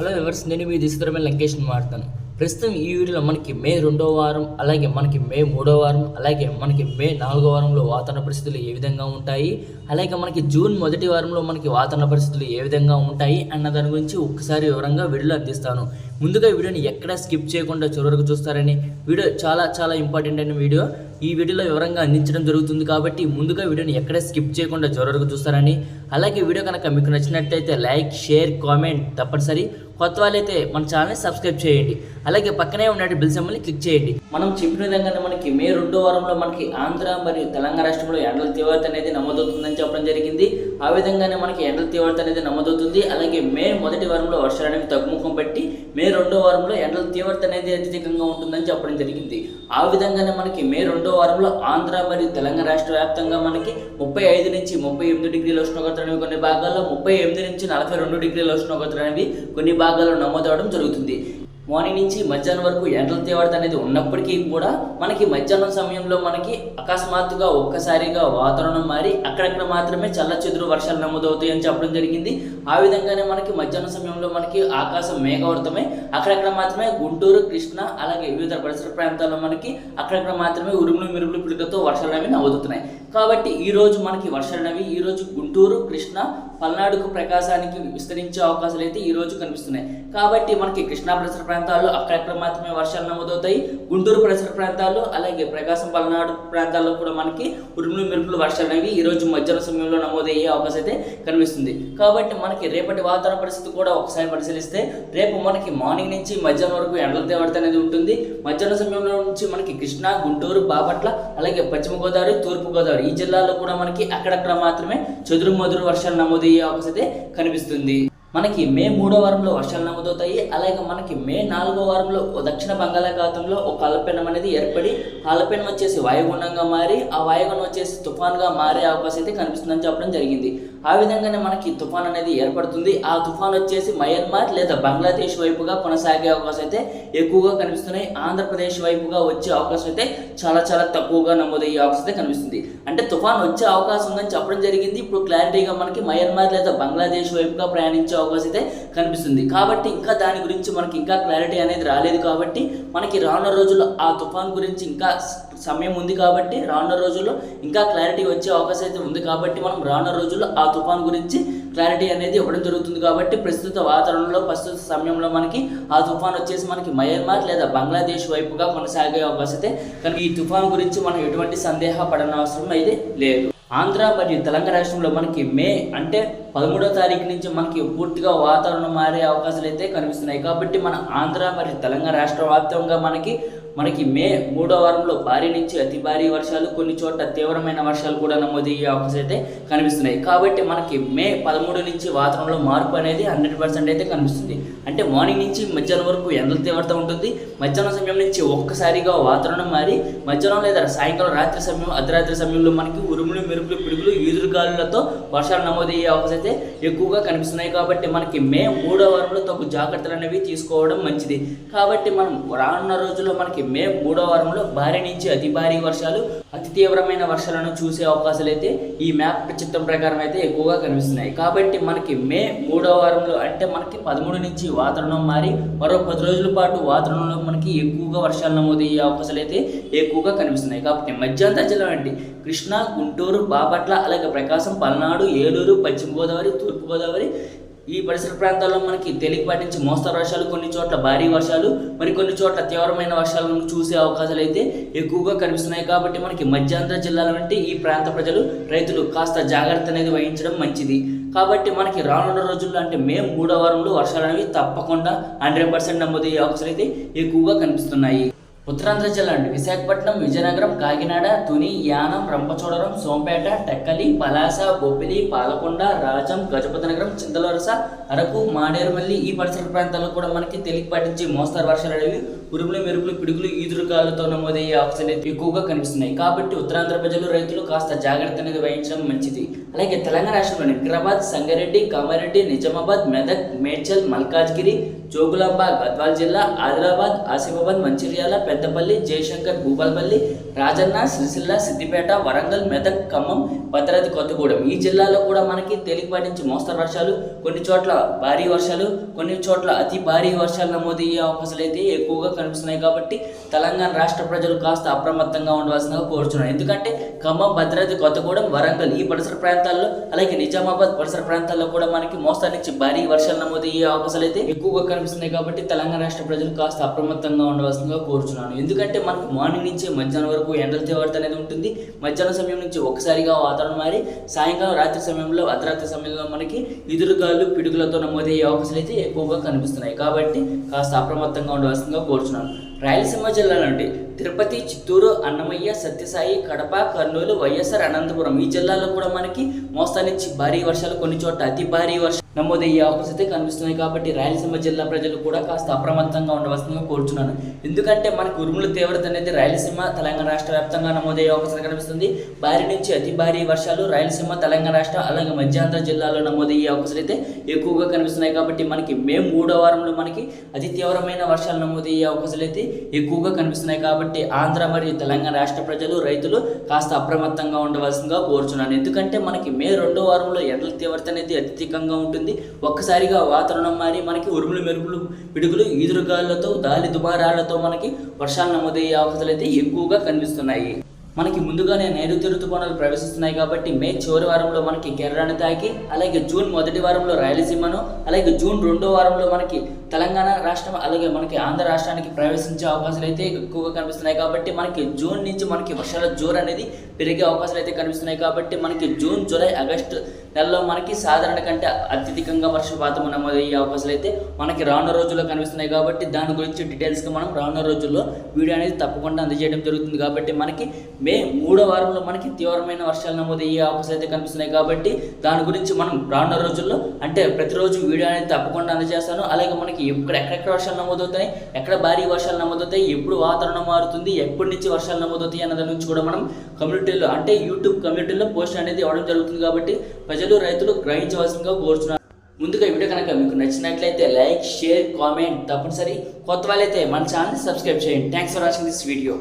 Hello ఎవర్స్ నేను మీ దిశతరమైన లంకేష్ని మాట్లాడతాను. ప్రస్తుతం ఈ వీడియోలో మనకి మే రెండో వారం అలాగే మనకి మే మూడో వారం అలాగే మనకి మే నాలుగో వారంలో వాతావరణ పరిస్థితులు ఏ విధంగా ఉంటాయి అలాగే మనకి జూన్ మొదటి వారంలో మనకి వాతావరణ పరిస్థితులు ఏ విధంగా ఉంటాయి అన్న దాని గురించి ఒక్కసారి వివరంగా వీడియోలో అందిస్తాను. ముందుగా వీడియోని ఎక్కడ స్కిప్ చేయకుండా చివరకు చూస్తారని వీడియో చాలా చాలా ఇంపార్టెంట్ అయిన వీడియో. ఈ వీడియోలో వివరంగా అందించడం జరుగుతుంది కాబట్టి ముందుగా వీడియోని ఎక్కడ స్కిప్ చేయకుండా చివరకు చూస్తారని. అలాగే వీడియో కనుక మీకు నచ్చినట్లయితే లైక్ షేర్ కామెంట్ తప్పనిసరి. కొత్త వాళ్ళైతే మన ఛానల్ని సబ్స్క్రైబ్ చేయండి. అలాగే పక్కనే ఉన్న బిల్ సింబల్ని క్లిక్ చేయండి. మనం చెప్పిన విధంగానే మనకి మే రెండో వారంలో మనకి ఆంధ్ర మరియు తెలంగాణ రాష్ట్రంలో ఎండల తీవ్రత అనేది నమోదవుతుందని చెప్పడం జరిగింది. ఆ విధంగానే మనకి ఎండల తీవ్రత అనేది నమోదవుతుంది. అలాగే మే మొదటి వారంలో వర్షాలు అనేవి తగ్గుముఖం బట్టి మే రెండో వారంలో ఎండల తీవ్రత అనేది అత్యధికంగా ఉంటుందని చెప్పడం జరిగింది. ఆ విధంగానే మనకి మే రెండో వారంలో ఆంధ్ర మరియు తెలంగాణ రాష్ట్ర వ్యాప్తంగా మనకి ముప్పై ఐదు నుంచి ముప్పై ఎనిమిది డిగ్రీల ఉష్ణోగ్రతలు అనేవి కొన్ని భాగాల్లో ముప్పై ఎనిమిది నుంచి నలభై రెండు డిగ్రీల ఉష్ణోగ్రతలు అనేవి కొన్ని భాగాల్లో నమోదవడం జరుగుతుంది. మార్నింగ్ నుంచి మధ్యాహ్నం వరకు ఎండల తీవ్రత అనేది ఉన్నప్పటికీ కూడా మనకి మధ్యాహ్నం సమయంలో మనకి అకస్మాత్తుగా ఒక్కసారిగా వాతావరణం మారి అక్కడక్కడ మాత్రమే చల్ల చెదురు వర్షాలు నమోదవుతాయి అని చెప్పడం జరిగింది. ఆ విధంగానే మనకి మధ్యాహ్నం సమయంలో మనకి ఆకాశం మేఘవర్తమై అక్కడక్కడ మాత్రమే గుంటూరు కృష్ణ అలాగే వివిధ పరిసర ప్రాంతాల్లో మనకి అక్కడక్కడ మాత్రమే ఉరుములు మెరుపులు పిడుకతో వర్షాలు అనేవి నవ్వుతున్నాయి కాబట్టి ఈ రోజు మనకి వర్షాలు అనేవి ఈ రోజు గుంటూరు కృష్ణ పల్నాడుకు ప్రకాశానికి విస్తరించే అవకాశాలు అయితే ఈ రోజు కనిపిస్తున్నాయి. కాబట్టి మనకి కృష్ణా పరిసర ప్రాంతాల్లో అక్కడక్కడ మాత్రమే వర్షాలు నమోదవుతాయి. గుంటూరు పరిసర ప్రాంతాల్లో అలాగే ప్రకాశం పల్నాడు ప్రాంతాల్లో కూడా మనకి ఉరుములు మెరుపులు వర్షాలు అనేవి ఈ రోజు మధ్యాహ్న సమయంలో నమోదయ్యే అవకాశం అయితే కనిపిస్తుంది. కాబట్టి మనకి రేపటి వాతావరణ పరిస్థితి కూడా ఒకసారి పరిశీలిస్తే రేపు మనకి మార్నింగ్ నుంచి మధ్యాహ్నం వరకు ఎండల తీవ్రత అనేది ఉంటుంది. మధ్యాహ్న సమయంలో నుంచి మనకి కృష్ణా గుంటూరు బాపట్ల అలాగే పశ్చిమ గోదావరి తూర్పు గోదావరి ఈ జిల్లాల్లో కూడా మనకి అక్కడక్కడ మాత్రమే చెదురు మదురు వర్షాలు నమోదయ్యే అవకాశం అయితే కనిపిస్తుంది. మనకి మే మూడో వారంలో వర్షాలు నమోదవుతాయి. అలాగే మనకి మే నాలుగో వారంలో దక్షిణ బంగాళాఖాతంలో ఒక అల్పపీడనం అనేది ఏర్పడి ఆ వచ్చేసి వాయుగుండంగా మారి ఆ వాయుగుండం వచ్చేసి తుఫాన్గా మారే అవకాశం అయితే కనిపిస్తుందని చెప్పడం జరిగింది. ఆ విధంగానే మనకి తుఫాన్ అనేది ఏర్పడుతుంది. ఆ తుఫాన్ వచ్చేసి మయన్మార్ లేదా బంగ్లాదేశ్ వైపుగా కొనసాగే అవకాశం అయితే ఎక్కువగా కనిపిస్తున్నాయి. ఆంధ్రప్రదేశ్ వైపుగా వచ్చే అవకాశం అయితే చాలా చాలా తక్కువగా నమోదయ్యే అవకాశం అయితే కనిపిస్తుంది. అంటే తుఫాన్ వచ్చే అవకాశం ఉందని చెప్పడం జరిగింది. ఇప్పుడు క్లారిటీగా మనకి మయన్మార్ లేదా బంగ్లాదేశ్ వైపుగా ప్రయాణించే అవకాశం అయితే కనిపిస్తుంది. కాబట్టి ఇంకా దాని గురించి మనకి ఇంకా క్లారిటీ అనేది రాలేదు కాబట్టి మనకి రానున్న రోజుల్లో ఆ తుఫాన్ గురించి ఇంకా సమయం ఉంది కాబట్టి రానున్న రోజుల్లో ఇంకా క్లారిటీ వచ్చే అవకాశం అయితే ఉంది కాబట్టి మనం రానున్న రోజుల్లో ఆ తుఫాన్ గురించి క్లారిటీ అనేది ఇవ్వడం జరుగుతుంది కాబట్టి ప్రస్తుత వాతావరణంలో ప్రస్తుత సమయంలో మనకి ఆ తుఫాన్ వచ్చేసి మనకి మయన్మార్ లేదా బంగ్లాదేశ్ వైపుగా కొనసాగే అవకాశం అయితే కానీ ఈ తుఫాన్ గురించి మనం ఎటువంటి సందేహపడనవసరం అయితే లేదు. ఆంధ్ర మరియు తెలంగాణ రాష్ట్రంలో మనకి మే అంటే పదమూడో తారీఖు నుంచి మనకి పూర్తిగా వాతావరణం మారే అవకాశాలు అయితే కనిపిస్తున్నాయి. కాబట్టి మన ఆంధ్ర మరియు తెలంగాణ రాష్ట్ర వ్యాప్తంగా మనకి మనకి మే మూడో వారంలో భారీ నుంచి అతి భారీ వర్షాలు కొన్ని చోట్ల తీవ్రమైన వర్షాలు కూడా నమోదయ్యే అవకాశం అయితే కనిపిస్తున్నాయి. కాబట్టి మనకి మే పదమూడు నుంచి వాతావరణంలో మార్పు అనేది హండ్రెడ్ పర్సెంట్ అయితే కనిపిస్తుంది. అంటే మార్నింగ్ నుంచి మధ్యాహ్నం వరకు ఎండల తీవ్రత ఉంటుంది. మధ్యాహ్నం సమయం నుంచి ఒక్కసారిగా వాతావరణం మారి మధ్యాహ్నం లేదా సాయంకాలం రాత్రి సమయం అర్ధరాత్రి సమయంలో మనకి ఉరుములు మెరుపులు పిడుగులు ఈదురుగాలులతో వర్షాలు నమోదయ్యే అవకాశం అయితే ఎక్కువగా కనిపిస్తున్నాయి. కాబట్టి మనకి మే మూడో వారంలో తగు జాగ్రత్తలు అనేవి తీసుకోవడం మంచిది. కాబట్టి మనం రానున్న రోజుల్లో మనకి మే మూడో వారంలో భారీ నుంచి అతి భారీ వర్షాలు అతి తీవ్రమైన వర్షాలను చూసే అవకాశాలు అయితే ఈ మ్యాప్ చిత్రం ప్రకారం అయితే ఎక్కువగా కనిపిస్తున్నాయి. కాబట్టి మనకి మే మూడో వారంలో అంటే మనకి పదమూడు నుంచి వాతావరణం మారి మరో పది రోజుల పాటు వాతావరణంలో మనకి ఎక్కువగా వర్షాలు నమోదయ్యే అవకాశాలు అయితే ఎక్కువగా కనిపిస్తున్నాయి. కాబట్టి మధ్యాంత జిల్లా అంటే కృష్ణా గుంటూరు బాపట్ల అలాగే ప్రకాశం పల్నాడు ఏలూరు పశ్చిమ గోదావరి తూర్పు గోదావరి ఈ పరిసర ప్రాంతాల్లో మనకి తేలికపాటి నుంచి మోస్తరు వర్షాలు కొన్ని చోట్ల భారీ వర్షాలు మరి కొన్ని చోట్ల తీవ్రమైన వర్షాలను చూసే అవకాశాలు అయితే ఎక్కువగా కనిపిస్తున్నాయి కాబట్టి మనకి మధ్యాంధ్ర జిల్లాల వంటి ఈ ప్రాంత ప్రజలు రైతులు కాస్త జాగ్రత్త అనేది వహించడం మంచిది. కాబట్టి మనకి రానున్న రోజుల్లో అంటే మే మూడో వారంలో వర్షాలు అనేవి తప్పకుండా హండ్రెడ్ పర్సెంట్ నమోదయ్యే అవకాశాలు అయితే ఎక్కువగా కనిపిస్తున్నాయి. ఉత్తరాంధ్ర జిల్లా అండి విశాఖపట్నం విజయనగరం కాకినాడ తుని యానం రంపచోడవరం సోంపేట టెక్కలి పలాస బొబ్బిలి పాలకొండ రాజం గజపతినగరం చింతలవరస అరకు మాడేరుమల్లి ఈ పరిసర ప్రాంతాల్లో కూడా మనకి తెలివి పాటించి మోస్తరు వర్షాలు అనేవి ఉరుములు మెరుపులు పిడుగులు ఈదురుగాలతో నమోదయ్యే ఆప్షన్ అయితే ఎక్కువగా కనిపిస్తున్నాయి. కాబట్టి ఉత్తరాంధ్ర ప్రజలు రైతులు కాస్త జాగ్రత్త అనేది వహించడం మంచిది. అలాగే తెలంగాణ రాష్ట్రంలోని వికారాబాద్ సంగారెడ్డి కామారెడ్డి నిజామాబాద్ మెదక్ మేడ్చల్ మల్కాజ్గిరి జోగులాంబ గద్వాల్ జిల్లా ఆదిలాబాద్ ఆసిఫాబాద్ మంచిర్యాల పెద్దపల్లి జయశంకర్ భూపాలపల్లి రాజన్న సిరిసిల్ల సిద్దిపేట వరంగల్ మెదక్ ఖమ్మం భద్రాద్రి కొత్తగూడెం. ఈ జిల్లాలో కూడా మనకి తేలికపాటి నుంచి మోస్తరు వర్షాలు కొన్ని చోట్ల భారీ వర్షాలు కొన్ని చోట్ల అతి భారీ వర్షాలు నమోదయ్యే అవకాశాలు అయితే ఎక్కువగా కనిపిస్తున్నాయి కాబట్టి తెలంగాణ రాష్ట్ర ప్రజలు కాస్త అప్రమత్తంగా ఉండవలసిందిగా కోరుచున్నాను. ఎందుకంటే ఖమ్మం భద్రాద్రి కొత్తగూడెం వరంగల్ ఈ పరిసర ప్రాంతాల్లో అలాగే నిజామాబాద్ పరిసర ప్రాంతాల్లో కూడా మనకి మోస్తరు నుంచి భారీ వర్షాలు నమోదయ్యే అవకాశాలు అయితే ఎక్కువగా కనిపిస్తున్నాయి కాబట్టి తెలంగాణ రాష్ట్ర ప్రజలు కాస్త అప్రమత్తంగా ఉండవలసిందిగా కోరుచున్నాను. ఎందుకంటే మనకు మార్నింగ్ నుంచి మధ్యాహ్నం వరకు ఎండల తీవ్రత అనేది ఉంటుంది. మధ్యాహ్నం సమయం నుంచి ఒకసారిగా వాతావరణం మారి సాయంకాలం రాత్రి సమయంలో అర్ధరాత్రి సమయంలో మనకి ఎదురుగాలు పిడుగులతో నమోదయ్యే అవకాశాలు అయితే ఎక్కువగా కనిపిస్తున్నాయి. కాబట్టి కాస్త అప్రమత్తంగా ఉండవలసిందిగా కోరుచున్నాను. రాయలసీమ జిల్లా నుండి తిరుపతి చిత్తూరు అన్నమయ్య సత్యసాయి కడప కర్నూలు వైఎస్ఆర్ అనంతపురం ఈ జిల్లాలో కూడా మనకి మోస్తా నుంచి భారీ వర్షాలు కొన్ని చోట్ల అతి భారీ వర్షం నమోదయ్యే అవకాశం అయితే కనిపిస్తున్నాయి కాబట్టి రాయలసీమ జిల్లా ప్రజలు కూడా కాస్త అప్రమత్తంగా ఉండవలసిందిగా కోరుచున్నాను. ఎందుకంటే మనకు ఉరుముల తీవ్రత అనేది రాయలసీమ తెలంగాణ రాష్ట్ర వ్యాప్తంగా నమోదయ్యే అవకాశం కనిపిస్తుంది. భారీ నుంచి అతి భారీ వర్షాలు రాయలసీమ తెలంగాణ రాష్ట్రం అలాగే మధ్యాంధ్ర జిల్లాలో నమోదయ్యే అవకాశాలు అయితే ఎక్కువగా కనిపిస్తున్నాయి కాబట్టి మనకి మే మూడో వారంలో మనకి అతి తీవ్రమైన వర్షాలు నమోదయ్యే అవకాశాలు అయితే ఎక్కువగా కనిపిస్తున్నాయి కాబట్టి ఆంధ్ర మరియు తెలంగాణ రాష్ట్ర ప్రజలు రైతులు కాస్త అప్రమత్తంగా ఉండవలసిందిగా కోరుచున్నాను. ఎందుకంటే మనకి మే రెండో వారంలో ఎండల తీవ్రత అనేది అత్యధికంగా ఉంటుంది. ఒక్కసారిగా వాతావరణం మారి మనకి ఉరుములు మెరుపులు పిడుగులు ఈదురుగాలతో దాలి దుబారాలతో మనకి వర్షాలు నమోదయ్యే అవకాశాలు అయితే ఎక్కువగా కనిపిస్తున్నాయి. మనకి ముందుగానే నైరుతి ఋతుపవనాలు ప్రవేశిస్తున్నాయి కాబట్టి మే చివరి వారంలో మనకి కేరళను తాకి అలాగే జూన్ మొదటి వారంలో రాయలసీమను అలాగే జూన్ రెండో వారంలో మనకి తెలంగాణ రాష్ట్రం అలాగే మనకి ఆంధ్ర రాష్ట్రానికి ప్రవేశించే అవకాశాలు అయితే ఎక్కువగా కనిపిస్తున్నాయి కాబట్టి మనకి జూన్ నుంచి మనకి వర్షాల జోరు అనేది పెరిగే అవకాశాలు అయితే కనిపిస్తున్నాయి కాబట్టి మనకి జూన్ జూలై ఆగస్టు నెలలో మనకి సాధారణ కంటే అత్యధికంగా వర్షపాతం నమోదయ్యే అవకాశాలు అయితే మనకి రానున్న రోజుల్లో కనిపిస్తున్నాయి కాబట్టి దాని గురించి డీటెయిల్స్గా మనం రానున్న రోజుల్లో వీడియో అనేది తప్పకుండా అందజేయడం జరుగుతుంది కాబట్టి మనకి మే మూడో వారంలో మనకి తీవ్రమైన వర్షాలు నమోదయ్యే అవకాశాలు అయితే కనిపిస్తున్నాయి కాబట్టి దాని గురించి మనం రానున్న రోజుల్లో అంటే ప్రతిరోజు వీడియో అనేది తప్పకుండా అందజేస్తాను. అలాగే మనకి ఎక్కడ ఎక్కడెక్కడ వర్షాలు నమోదవుతాయి ఎక్కడ భారీ వర్షాలు నమోదవుతాయి ఎప్పుడు వాతావరణం మారుతుంది ఎప్పటి నుంచి వర్షాలు నమోదవుతాయి అన్న దాని కూడా మనం కమ్యూనిటీలో అంటే యూట్యూబ్ కమ్యూనిటీలో పోస్ట్ అనేది ఇవ్వడం జరుగుతుంది కాబట్టి ప్రజలు రైతులు గ్రహించవలసిందిగా కోరుతున్నారు ముందుగా వీడియో కనుక మీకు నచ్చినట్లయితే లైక్ షేర్ కామెంట్ తప్పనిసరి. కొత్త వాళ్ళైతే మన ఛానల్ సబ్స్క్రైబ్ చేయండి. Thanks for watching this video